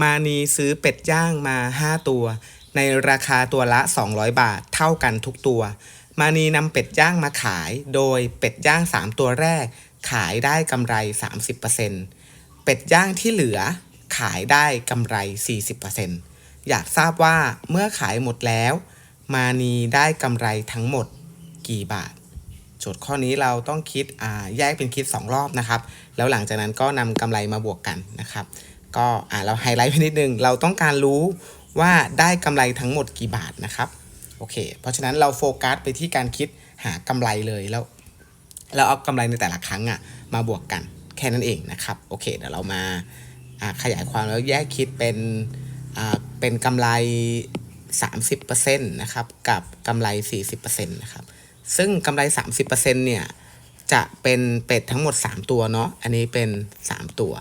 มานีซื้อเป็ดย่างมา 5 ตัว ในราคาตัวละ 200 บาทเท่ากันทุกตัว มานีนำเป็ดย่างมาขาย โดยเป็ดย่าง 3 ตัวแรก ขายได้กำไร 30%เป็ดย่างที่เหลือ ขายได้กำไร 40%อยากทราบว่าเมื่อขายหมดแล้ว มานีได้กำไรทั้งหมดกี่บาทโจทย์ข้อนี้เราต้องคิดอ่าแยกเป็นคิด 2 รอบนะครับ แล้วหลังจากนั้นก็นำกำไรมาบวกกันนะครับ ก็อ่าเราไฮไลท์ไปนิดนึง เราต้องการรู้ว่าได้กำไรทั้งหมดกี่บาทนะครับ โอเค เพราะฉะนั้นเราโฟกัสไปที่การคิดหากำไรเลยแล้ว เราเอากำไรในแต่ละครั้งอะมาบวกกันแค่นั้นเองนะครับ โอเค เดี๋ยวเรามาขยายความแล้วแยกคิดเป็นเป็นกำไร 30%นะครับ กับกำไร 40%นะครับ ซึ่งกำไร 30%เนี่ย จะเป็นเป็ดทั้งหมด 3 ตัวเนาะ อันนี้เป็น 3 ตัว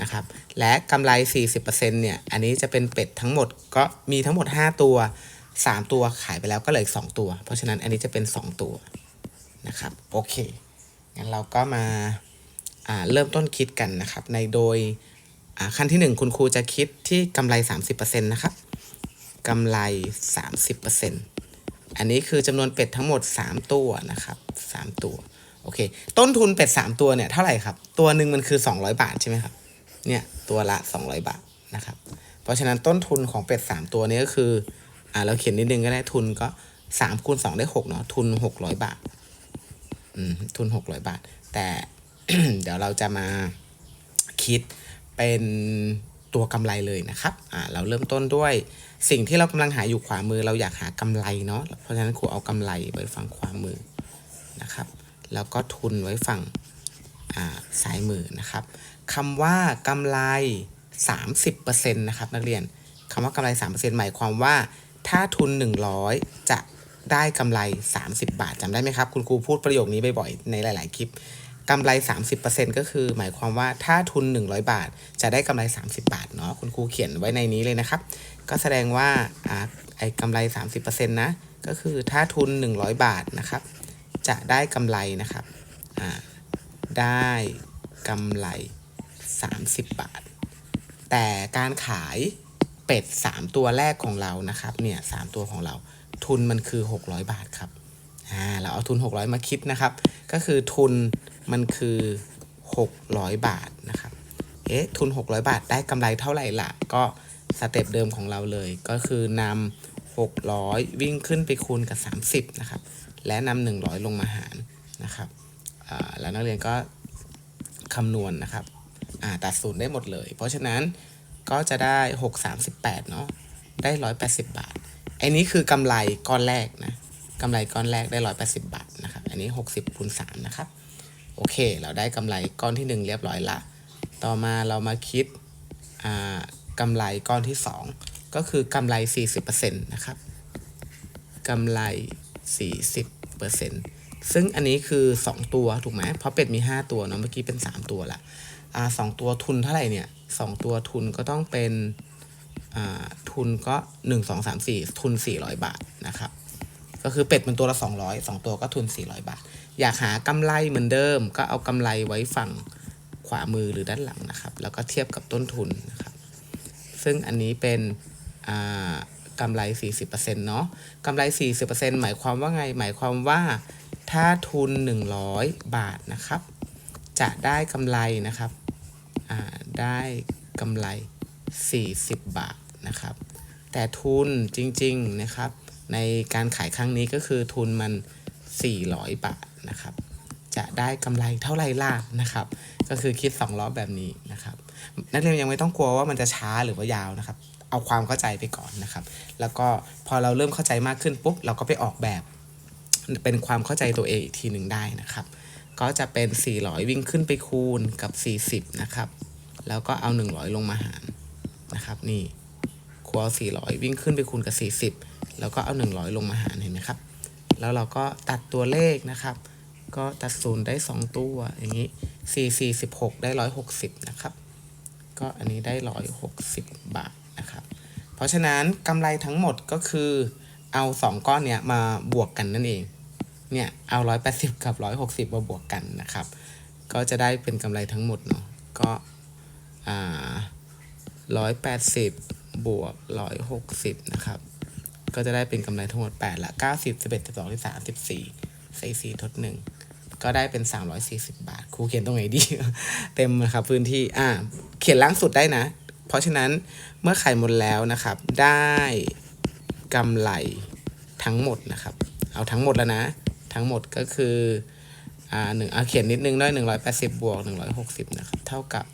นะครับ และกำไร 40%เนี่ย อันนี้จะเป็นเป็ดทั้งหมดก็มีทั้งหมด 5 ตัว 3 ตัวขายไปแล้วก็เหลืออีก2ตัว เพราะฉะนั้นอันนี้จะเป็น 2 ตัวนะครับ โอเค งั้นเราก็มาาเริ่มต้นคิดกันนะครับ ในโดยขั้นที่ 1 คุณครูจะคิดที่กำไร 30%นะครับกำไร 30%อันนี้คือจำนวนเป็ดทั้งหมด 3 ตัวนะครับ 3 ตัวโอเค ต้นทุนเป็ด 3 ตัวเนี่ย เท่าไหร่ครับ ตัวหนึ่งมันคือ 200 บาทใช่ไหมครับ เนี่ยตัวละ 200 บาทนะครับ เพราะฉะนั้นต้นทุนของเป็ด 3 ตัวนี้ก็คืออ่าเราเขียนนิดนึงก็ได้ทุนก็3คูณ2ได้6เนาะทุน 600 บาทอืมทุน 600 บาท แต่เดี๋ยวเราจะมาคิดเป็นตัวกำไรเลยนะครับ อ่า เราเริ่มต้นด้วยสิ่งที่เรากำลังหาอยู่ขวามือเราอยากหากำไรเนาะ เพราะฉะนั้นครูเอากำไรไว้ฝั่งขวามือนะครับ แล้วก็ทุนไว้ฝั่งอ่าซ้ายมือนะครับ คำว่ากำไร 30%นะครับนักเรียนคำว่ากำไร 3%หมายความว่า ถ้าทุน 100 จะได้กำไร 30 บาทจำได้ไหมครับ คุณครูพูดประโยคนี้บ่อยๆในหลาย ๆ คลิปกำไร 30%ก็คือ หมายความว่าถ้าทุน 100 บาท จะได้กำไร 30 บาทเนาะคุณครูเขียนไว้ในนี้เลยนะครับ ก็แสดงว่าอ่าไอ้กำไร 30%นะก็คือถ้าทุน 100 บาทนะครับ จะได้กำไรนะครับอ่าได้กำไร 30 บาท แต่การขายเป็ด 3 ตัวแรกของเรานะครับเนี่ยสตัวของเราทุนมันคือ 600 บาทครับอ่าเราเอาทุน 600 มาคิดนะครับ ก็คือทุนมันคือ 600 บาทนะครับเอ๊ะทุน 600 บาทได้กำไรเท่าไหร่ล่ะก็สเต็ปเดิมของเราเลยก็คือนำ600 วิ่งขึ้นไปคูณกับ 30 นะครับ และนำ100 ลงมาหารนะครับอ่าแล้วนักเรียนก็คำนวณนะครับ ตัดศูนย์ได้หมดเลย เพราะฉะนั้นก็จะได้ 6 38 เนาะได้ 180 บาท อันนี้คือกำไรก้อนแรกนะกำไรก้อนแรกได้ 180 บาทนะครับ อันนี้ 60คูณ3นะครับ โอเค เราได้กำไรก้อนที่ 1 เรียบร้อยละ ต่อมาเรามาคิดอ่ากำไรก้อนที่ 2 ก็คือกำไร 40%นะครับกำไร 40% ซึ่งอันนี้คือ 2 ตัวถูกไหมเพราะเป็ดมี 5 ตัวเนาะเมื่อกี้เป็น 3 ตัวละอ่าสองตัวทุนเท่าไหร่เนี่ยสองตัวทุนก็ต้องเป็นอ่าทุนก็หนึ่งสองสามสี่ทุนสี่ร้อยบาทนะครับก็คือเป็ดมันตัวละสองร้อยสองตัวก็ทุนสี่ร้อยบาท อยากหากำไรเหมือนเดิม ก็เอากำไรไว้ฝั่งขวามือหรือด้านหลังนะครับ แล้วก็เทียบกับต้นทุนนะครับซึ่งอันนี้เป็นอ่ากำไร 40%เนาะกำไร 40%หมายความว่าไง หมายความว่า ถ้าทุน 100 บาทนะครับ จะได้กำไรนะครับได้กำไร 40 บาทนะครับ แต่ทุนจริงๆนะครับ ในการขายครั้งนี้ก็คือทุนมัน 400 บาทนะครับ จะได้กำไรเท่าไหร่ล่ะนะครับ ก็คือคิด2รอแบบนี้นะครับ นักเรียนยังไม่ต้องกลัวว่ามันจะช้าหรือว่ายาวนะครับ เอาความเข้าใจไปก่อนนะครับ แล้วก็พอเราเริ่มเข้าใจมากขึ้นปุ๊บเราก็ไปออกแบบ เป็นความเข้าใจตัวเองอีกทีหนึ่งได้นะครับ ก็จะเป็น 400 วิ่งขึ้นไปคูณกับ 40 นะครับ แล้วก็เอา 100 ลงมาหารนะครับ นี่คูเอา400 วิ่งขึ้นไปคูณกับ 40 แล้วก็เอา 100 ลงมาหารเห็นไหมครับ แล้วเราก็ตัดตัวเลขนะครับ ก็ตัดศูนย์ได้ 2 ตัวอย่างนี้ 4 4 16 ได้ 160 นะครับ ก็อันนี้ได้ 160 บาทนะครับ เพราะฉะนั้นกำไรทั้งหมดก็คือเอา 2 ก้อนเนี้ยมาบวกกันนั่นเอง เนี่ยเอา180กับ160มาบวกกันนะครับ ก็จะได้เป็นกำไรทั้งหมดเนาะก็อ่าร้อยแปดสิบบวกร้อยหกสิบนะครับ ก็จะได้เป็นกำไรทั้งหมดแปดละเก้าสิบสิบเอ็ดสิบสองสิบสามสิบสี่ใส่สี่ทดหนึ่งก็ได้เป็นสามร้อยสี่สิบบาท ครูเขียนตรงไหนดี เต็มนะครับพื้นที่ อ่า เขียนล่างสุดได้นะ เพราะฉะนั้นเมื่อขายหมดแล้วนะครับ ได้กำไรทั้งหมดนะครับ เอาทั้งหมดแล้วนะ ทั้งหมดก็คืออ่าหนึ่งเอาเขียนนิดนึงด้วยหนึ่งร้อยแปดสิบบวกหนึ่งร้อยหกสิบนะครับเท่ากับ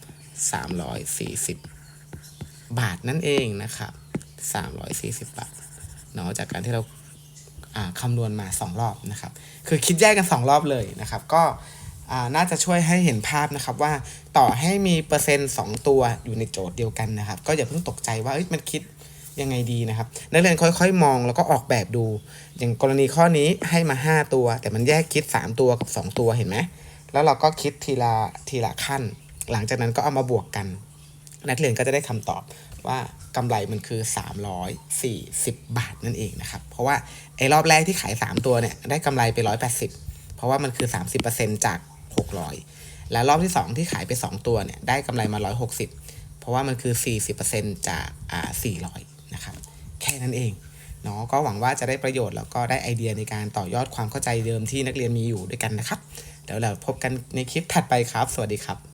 สามร้อยสี่สิบบาทนั่นเองนะครับสามร้อยสี่สิบบาทเนาะจากการที่เราอ่าคำนวณมาสองรอบนะครับ คือคิดแยกกันสองรอบเลยนะครับ ก็น่าจะช่วยให้เห็นภาพนะครับว่าต่อให้มีเปอร์เซ็นต์สองตัวอยู่ในโจทย์เดียวกันนะครับ ก็อย่าเพิ่งตกใจว่ามันคิด ยังไงดีนะครับ นักเรียนค่อยๆ มองแล้วก็ออกแบบดู อย่างกรณีข้อนี้ให้มา 5 ตัว แต่มันแยกคิด 3 ตัวกับ 2 ตัวเห็นไหมแล้วเราก็คิดทีละทีละขั้น หลังจากนั้นก็เอามาบวกกัน นักเรียนก็จะได้คำตอบว่ากำไรมันคือ 340 บาทนั่นเองนะครับ เพราะว่าไอ้รอบแรกที่ขาย 3 ตัวเนี่ยได้กำไรไป 180 เพราะว่ามันคือ 30%จาก 600 และรอบที่ 2 ที่ขายไป 2 ตัวเนี่ยได้กำไรมา 160 เพราะว่ามันคือ 40%จากอ่า400 นะครับแค่นั้นเองเนาะก็หวังว่าจะได้ประโยชน์แล้วก็ได้ไอเดียในการต่อยอดความเข้าใจเดิมที่นักเรียนมีอยู่ด้วยกันนะครับ เดี๋ยวเราพบกันในคลิปถัดไปครับ สวัสดีครับ